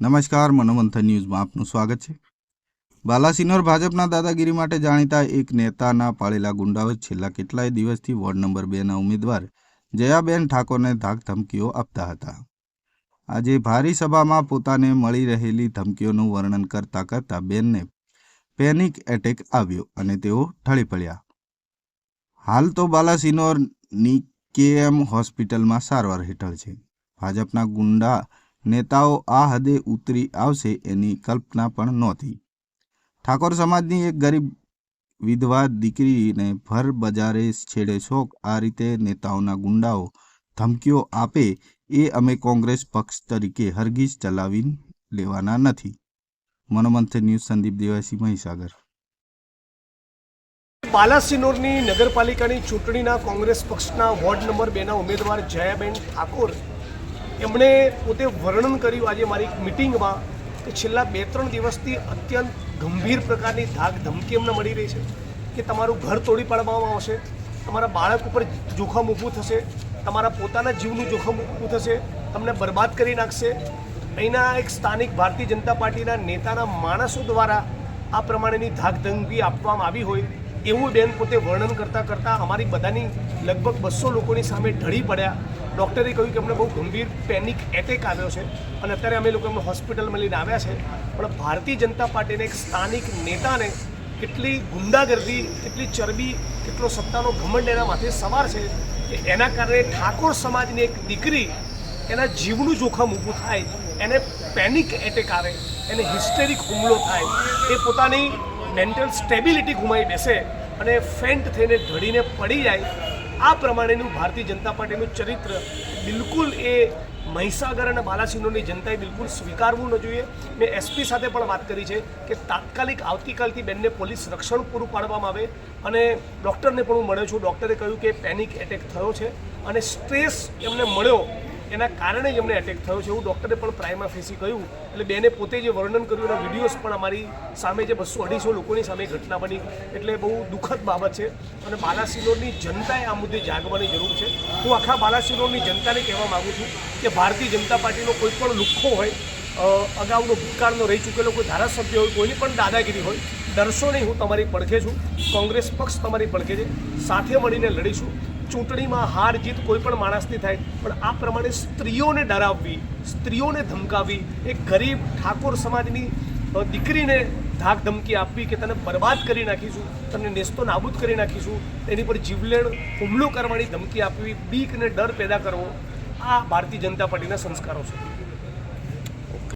નમસ્કાર, મનોમંથન ન્યૂઝમાં આપનું સ્વાગત છે. બાલાસિનોર ભાજપના દાદાગીરી માટે જાણીતા એક નેતાના પાળેલા ગુંડાઓ છેલ્લા કેટલાય દિવસથી વોર્ડ નંબર બેના ઉમેદવાર જયાબેન ઠાકોરને ધાક ધમકીઓ આપતા હતા. આજે ભારી સભામાં પોતાને મળી રહેલી ધમકીઓનું વર્ણન કરતા કરતા બેનને પેનિક એટેક આવ્યો અને તેઓ ઠળી પડ્યા. હાલ તો બાલાસિનોરની કેએમ હોસ્પિટલમાં સારવાર હેઠળ છે. ભાજપના ગુંડા નેતાઓ આ હદે ઉતરી આવશે એની કલ્પના પણ નહોતી. ઠાકોર સમાજની એક ગરીબ વિધવા દીકરીને ભર બજારે છેડે શોખ આ રીતે નેતાઓના ગુંડાઓ ધમકીઓ આપે એ અમે કોંગ્રેસ પક્ષ તરીકે હરગીજ ચલાવી લેવાના નથી. મનોમંથન ન્યૂઝ, સંદીપ દેવાસી, મહીસાગર. બાલાસિનોરની નગરપાલિકાની ચૂંટણીના કોંગ્રેસ પક્ષના વોર્ડ નંબર બેના ઉમેદવાર જયાબેન ઠાકોર એમણે પોતે વર્ણન કર્યું આજે મારી મિટિંગમાં કે છેલ્લા બે ત્રણ દિવસથી અત્યંત ગંભીર પ્રકારની ધાક ધમકી એમને મળી રહી છે કે તમારું ઘર તોડી પાડવામાં આવશે, તમારા બાળક ઉપર જોખમ ઊભું થશે, તમારા પોતાના જીવનું જોખમ ઊભું થશે, તમને બરબાદ કરી નાખશે. અહીંના એક સ્થાનિક ભારતીય જનતા પાર્ટીના નેતાના માણસો દ્વારા આ પ્રમાણેની ધાક ધમકી આપવામાં આવી હોય એવું બેન પોતે વર્ણન કરતાં કરતાં અમારી બધાની લગભગ બસો લોકોની સામે ઢળી પડ્યા. ડૉક્ટરે કહ્યું કે અમને બહુ ગંભીર પેનિક એટેક આવ્યો છે અને અત્યારે અમે લોકો એમને હોસ્પિટલમાં લઈને આવ્યા છે. પણ ભારતીય જનતા પાર્ટીને એક સ્થાનિક નેતાને કેટલી ગુંડાગર્દી, કેટલી ચરબી, કેટલો સત્તાનો ઘમંડ એના માથે સવાર છે કે એના કારણે ઠાકોર સમાજની એક દીકરી એના જીવનું જોખમ ઊભું થાય, એને પેનિક એટેક આવે, એને હિસ્ટેરિક હુમલો થાય. એ પોતાની મેન્ટલ સ્ટેબિલિટી ઘુમાઈ બેસે અને ફેન્ટ થઈને ઢળીને પડી જાય, આ પ્રમાણેનું ભારતીય જનતા પાર્ટીનું ચરિત્ર બિલકુલ એ મહીસાગર અને બાલાસિનોરની જનતાએ બિલકુલ સ્વીકારવું ન જોઈએ. મેં એસપી સાથે પણ વાત કરી છે કે તાત્કાલિક આવતીકાલથી બેનને પોલીસ રક્ષણ પૂરું પાડવામાં આવે અને ડૉક્ટરને પણ હું મળ્યો છું. ડૉક્ટરે કહ્યું કે પેનિક એટેક થયો છે અને સ્ટ્રેસ એમને મળ્યો એના કારણે જ એમને એટેક થયો છે. એવું ડૉક્ટરે પણ પ્રાઇમા ફેસી કહ્યું. એટલે બેને પોતે જે વર્ણન કર્યું, એના વિડીયોઝ પણ અમારી સામે જે બસો અઢીસો લોકોની સામે ઘટના બની. એટલે બહુ દુઃખદ બાબત છે. અને બાલાસિનોરની જનતાએ આ મુદ્દે જાગવાની જરૂર છે. હું આખા બાલાસિનોરની જનતાને કહેવા માગું છું કે ભારતીય જનતા પાર્ટીનો કોઈ પણ લુખ્ખો હોય અગાઉનો ભૂતકાળનો રહી ચૂકેલો કોઈ ધારાસભ્ય હોય, કોઈની પણ દાદાગીરી હોય ડરશો નહીં. હું તમારી પડખે છું. કોંગ્રેસ પક્ષ તમારી પડખે છે. સાથે મળીને લડીશું. ચૂંટણીમાં હાર જીત કોઈ પણ માણસની થાય, પણ આ પ્રમાણે સ્ત્રીઓને ડરાવવી, સ્ત્રીઓને ધમકાવવી એક ગરીબ ઠાકોર સમાજની દીકરીને ધાક ધમકી આપવી કે તને બરબાદ કરી નાખીશું, તને નેસ્તો નાબૂદ કરી નાખીશું, એની પર જીવલેણ હુમલો કરવાની ધમકી આપવી બીક અને ડર પેદા કરવો, આ ભારતીય જનતા પાર્ટીના સંસ્કારો છે.